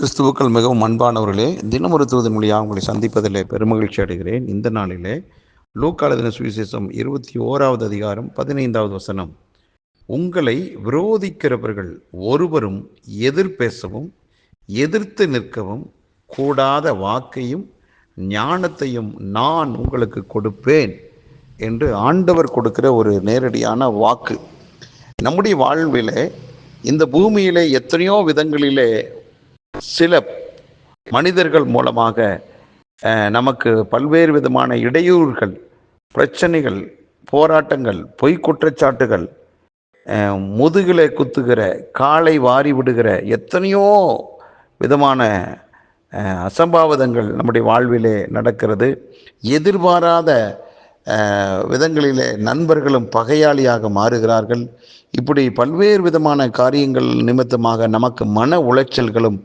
கிறிஸ்துவுக்கள் மிகவும் அன்பானவர்களே தினமொரு தூதன் மொழியாக உங்களை சந்திப்பதிலே பெருமகிழ்ச்சி அடைகிறேன். இந்த நாளிலே லூக்காளதின சுவிசேஷம் இருபத்தி ஓராவது அதிகாரம் பதினைந்தாவது வசனம். உங்களை விரோதிக்கிறவர்கள் ஒருவரும் எதிர்பேசவும் எதிர்த்து நிற்கவும் கூடாத வாக்கையும் ஞானத்தையும் நான் உங்களுக்கு கொடுப்பேன் என்று ஆண்டவர் கொடுக்கிற ஒரு நேரடியான வாக்கு. நம்முடைய வாழ்விலே இந்த பூமியிலே எத்தனையோ விதங்களிலே சில மனிதர்கள் மூலமாக நமக்கு பல்வேறு விதமான இடையூறுகள் பிரச்சனைகள் போராட்டங்கள் பொய் குற்றச்சாட்டுகள் அஹ், குத்துகிற காலை வாரி விடுகிற எத்தனையோ விதமான அசம்பாவிதங்கள் நம்முடைய வாழ்விலே நடக்கிறது. எதிர்பாராத விதங்களிலே நண்பர்களும் பகையாளியாக மாறுகிறார்கள். இப்படி பல்வேறு விதமான காரியங்கள் நிமித்தமாக நமக்கு மன உளைச்சல்களும்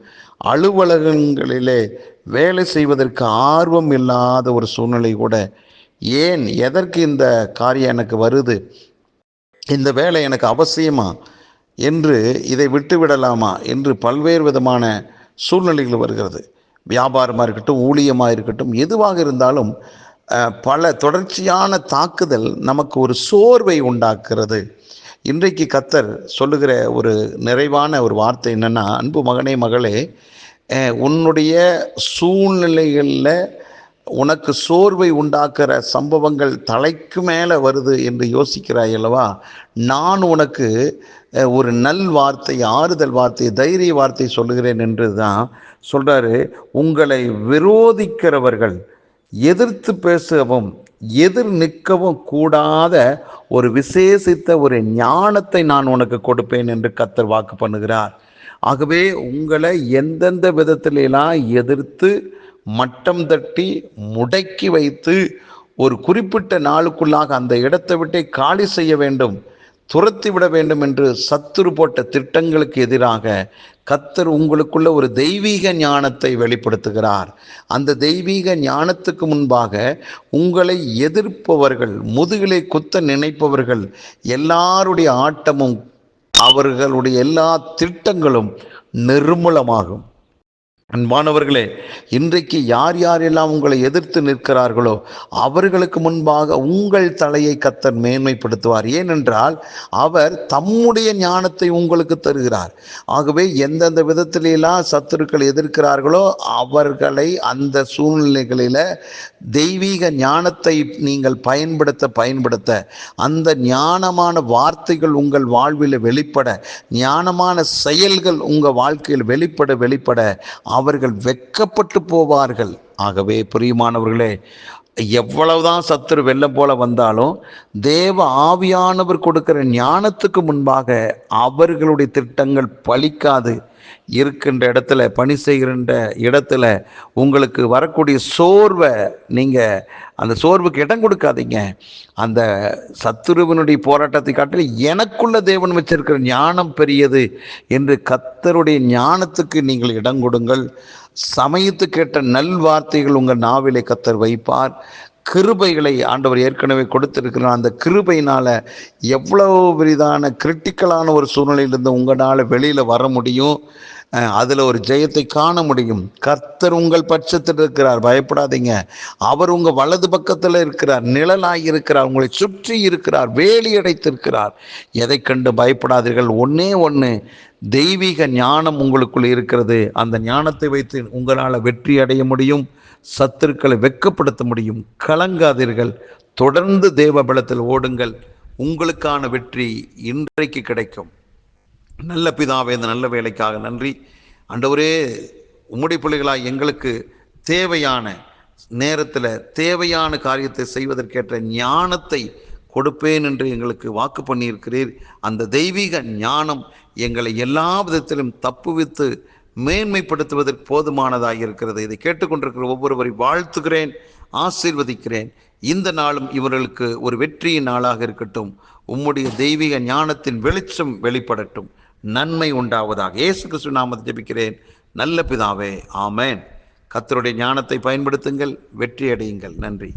அலுவலகங்களிலே வேலை செய்வதற்கு ஆர்வம் இல்லாத ஒரு சூழ்நிலை கூட ஏன் எதற்கு இந்த காரியம் எனக்கு வருது? இந்த வேலை எனக்கு அவசியமா? என்று இதை விட்டு விடலாமா? என்று பல்வேறு விதமான சூழ்நிலைகள் வருகிறது. வியாபாரமாக இருக்கட்டும் ஊழியமாக இருக்கட்டும் எதுவாக இருந்தாலும் பல தொடர்ச்சியான தாக்குதல் நமக்கு ஒரு சோர்வை உண்டாக்குறது. இன்றைக்கு கத்தர் சொல்லுகிற ஒரு நிறைவான ஒரு வார்த்தை என்னென்னா அன்பு மகனே மகளே உன்னுடைய சூழ்நிலைகளில் உனக்கு சோர்வை உண்டாக்குற சம்பவங்கள் தலைக்கு மேலே வருது என்று யோசிக்கிறாய் அல்லவா? நான் உனக்கு ஒரு நல் வார்த்தை ஆறுதல் வார்த்தை தைரிய வார்த்தை சொல்லுகிறேன் என்று தான் சொல்கிறாரு உங்களை விரோதிக்கிறவர்கள் எதிர்த்து பேசவும் எதிர் நிற்கவும் கூடாத ஒரு விசேஷித்த ஒரு ஞானத்தை நான் உனக்கு கொடுப்பேன் என்று கத்தர் வாக்கு பண்ணுகிறார். ஆகவே உங்களை எந்தெந்த விதத்திலெல்லாம் எதிர்த்து மட்டம் தட்டி முடக்கி வைத்து ஒரு குறிப்பிட்ட நாளுக்குள்ளாக அந்த இடத்தை விட்டே காலி செய்ய வேண்டும் துரத்தி விட வேண்டும் என்று சத்துரு போட்ட திட்டங்களுக்கு எதிராக கத்தர் உங்களுக்குள்ள ஒரு தெய்வீக ஞானத்தை வெளிப்படுத்துகிறார். அந்த தெய்வீக ஞானத்துக்கு முன்பாக உங்களை எதிர்ப்பவர்கள் முதுகிலை குத்த நினைப்பவர்கள் எல்லாருடைய ஆட்டமும் அவர்களுடைய எல்லா திட்டங்களும் நிர்மூலமாகும். அன்பானவர்களே இன்றைக்கு யார் யாரெல்லாம் உங்களை எதிர்த்து நிற்கிறார்களோ அவர்களுக்கு முன்பாக உங்கள் தலையை கத்தர் மேன்மைப்படுத்துவார். ஏனென்றால் அவர் தம்முடைய ஞானத்தை உங்களுக்கு தருகிறார். ஆகவே எந்தெந்த விதத்திலெல்லாம் சத்துருக்கள் எதிர்க்கிறார்களோ அவர்களை அந்த சூழ்நிலைகளில் தெய்வீக ஞானத்தை நீங்கள் பயன்படுத்த பயன்படுத்த அந்த ஞானமான வார்த்தைகள் உங்கள் வாழ்வில் வெளிப்பட ஞானமான செயல்கள் உங்கள் வாழ்க்கையில் வெளிப்பட வெளிப்பட அவர்கள் வெக்கப்பட்டு போவார்கள். ஆகவே பிரியமானவர்களே எவ்வளவுதான் சத்துரு வெள்ளம் போல வந்தாலும் தேவ ஆவியானவர் கொடுக்கிற ஞானத்துக்கு முன்பாக அவர்களுடைய திட்டங்கள் பலிக்காது. இருக்கின்ற இடத்துல பணி செய்கின்ற இடத்துல உங்களுக்கு வரக்கூடிய சோர்வை நீங்கள் அந்த சோர்வுக்கு இடம் கொடுக்காதீங்க. அந்த சத்துருவனுடைய போராட்டத்தை காட்டில் எனக்குள்ள தேவன் வச்சிருக்கிற ஞானம் பெரியது என்று கத்தருடைய ஞானத்துக்கு நீங்கள் இடம் கொடுங்கள். சமயத்துக்கேற்ற நல் வார்த்தைகள் உங்கள் நாவிலே கத்தர் வைப்பார். கிருபைகளை ஆண்டவர் ஏற்கனவே கொடுத்திருக்கிறார். அந்த கிருபையினால் எவ்வளவு பெரிதான கிரிட்டிக்கலான ஒரு சூழ்நிலையிலிருந்து உங்களால் வெளியில் வர முடியும். அதில் ஒரு ஜெயத்தை காண முடியும். கர்த்தர் உங்கள் பட்சத்தில் இருக்கிறார். பயப்படாதீங்க. அவர் உங்கள் வலது பக்கத்தில் இருக்கிறார். நிழலாய் இருக்கிறார். உங்களை சுற்றி இருக்கிறார். வேலி அடைத்திருக்கிறார். எதை கண்டு பயப்படாதீர்கள்? ஒன்னே ஒன்று தெய்வீக ஞானம் உங்களுக்குள் இருக்கிறது. அந்த ஞானத்தை வைத்து உங்களால் வெற்றி அடைய முடியும். சத்துருக்களை வெட்கப்படுத்த முடியும். கலங்காதீர்கள். தொடர்ந்து தேவ பலத்தில் ஓடுங்கள். உங்களுக்கான வெற்றி இன்றைக்கு கிடைக்கும். நல்ல பிதாவே இந்த நல்ல வேலைக்காக நன்றி. அண்டவரே உம்முடைய பிள்ளைகளாக எங்களுக்கு தேவையான நேரத்தில் தேவையான காரியத்தை செய்வதற்கேற்ற ஞானத்தை கொடுப்பேன் என்று எங்களுக்கு வாக்கு பண்ணியிருக்கிறீர். அந்த தெய்வீக ஞானம் எங்களை எல்லா விதத்திலும் தப்புவித்து மேன்மைப்படுத்துவதற்கு போதுமானதாக இருக்கிறது. இதை கேட்டுக்கொண்டிருக்கிற ஒவ்வொருவரை வாழ்த்துகிறேன் ஆசீர்வதிக்கிறேன். இந்த நாளும் இவர்களுக்கு ஒரு வெற்றியின் நாளாக இருக்கட்டும். உம்முடைய தெய்வீக ஞானத்தின் வெளிச்சம் வெளிப்படட்டும். நன்மை உண்டாவதாக. இயேசு கிறிஸ்து நாமத்தை ஜபிக்கிறேன். நல்ல பிதாவே ஆமேன். கத்தருடைய ஞானத்தை பயன்படுத்துங்கள் வெற்றி அடையுங்கள் நன்றி.